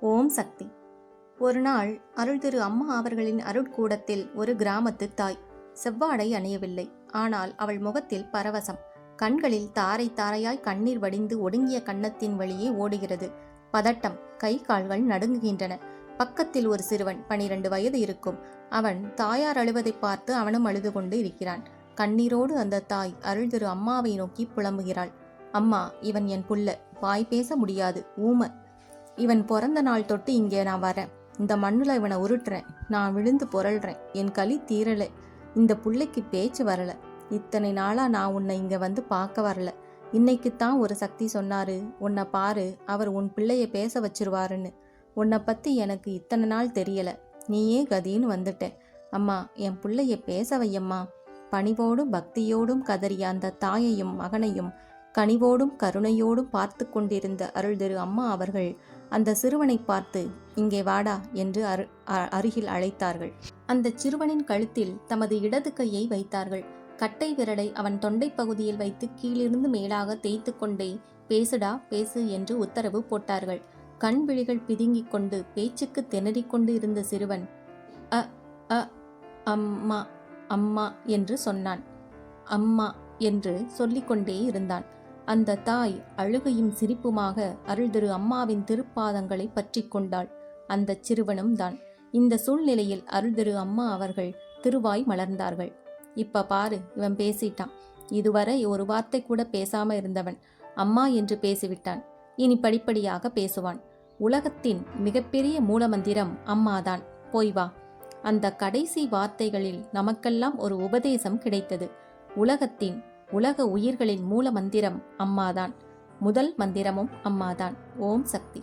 ஓம் சக்தி. ஒரு நாள் அருள் திரு அம்மா அவர்களின் அருட்கூடத்தில் ஒரு கிராமத்து தாய். செவ்வாடை அணியவில்லை. ஆனால் அவள் முகத்தில் பரவசம். கண்களில் தாரை தாரையாய் கண்ணீர் வடிந்து ஒடுங்கிய கன்னத்தின் வழியே ஓடுகிறது. பதட்டம். கை கால்கள் நடுங்குகின்றன. பக்கத்தில் ஒரு சிறுவன் பனிரெண்டு வயது இருக்கும். அவன் தாயார் அழுவதை பார்த்து அவனும் அழுது கொண்டு இருக்கிறான். கண்ணீரோடு அந்த தாய் அருள் திரு அம்மாவை நோக்கி புலம்புகிறாள். அம்மா இவன் என் புள்ள. வாய் பேச முடியாது. ஊம. இவன் பிறந்த நாள் தொட்டு இங்கே நான் வரேன். இந்த மண்ணில் இவனை உருட்டுறேன். நான் விழுந்து புரள்றேன். என் களி தீரலை. இந்த பிள்ளைக்கு பேச்சு வரல. இத்தனை நாளாக நான் உன்னை இங்கே வந்து பார்க்க வரல. இன்னைக்குத்தான் ஒரு சக்தி சொன்னாரு உன்னை பாரு அவர் உன் பிள்ளைய பேச வச்சிருவாருன்னு. உன்னை பற்றி எனக்கு இத்தனை நாள் தெரியலை. நீயே கதின்னு வந்துட்ட அம்மா என் பிள்ளைய பேச வையம்மா. பணிவோடும் பக்தியோடும் கதறிய அந்த தாயையும் மகனையும் கனிவோடும் கருணையோடும் பார்த்து கொண்டிருந்த அருள் திரு அம்மா அவர்கள் அந்த சிறுவனை பார்த்து இங்கே வாடா என்று அரு அ- அருகில் அழைத்தார்கள். அந்த சிறுவனின் கழுத்தில் தமது இடது கையை வைத்தார்கள். கட்டை விரலை அவன் தொண்டை பகுதியில் வைத்து கீழிருந்து மேலாக தேய்த்து கொண்டே பேசுடா பேசு என்று உத்தரவு போட்டார்கள். கண் விழிகள் பிதுங்கிக் கொண்டு பேச்சுக்கு திணறிக் கொண்டு இருந்த சிறுவன் அ அ அம்மா அம்மா என்று சொன்னான். அம்மா என்று சொல்லிக்கொண்டே இருந்தான். அந்த தாய் அழுகையும் சிரிப்புமாக அருள்திரு அம்மாவின் திருப்பாதங்களை பற்றி கொண்டாள். அந்த சிறுவனும் தான். இந்த சூழ்நிலையில் அருள் திரு அம்மா அவர்கள் திருவாய் மலர்ந்தார்கள். இப்ப பாரு இவன் பேசிட்டான். இதுவரை ஒரு வார்த்தை கூட பேசாம இருந்தவன். அம்மா என்று பேசிவிட்டான். இனி படிப்படியாக பேசுவான். உலகத்தின் மிகப்பெரிய மூலமந்திரம் அம்மாதான். போய் வா. அந்த கடைசி வார்த்தைகளில் நமக்கெல்லாம் ஒரு உபதேசம் கிடைத்தது. உலகத்தின் உலக உயிர்களின் மூல மந்திரம் அம்மாதான். முதல் மந்திரமும் அம்மாதான். ஓம் சக்தி.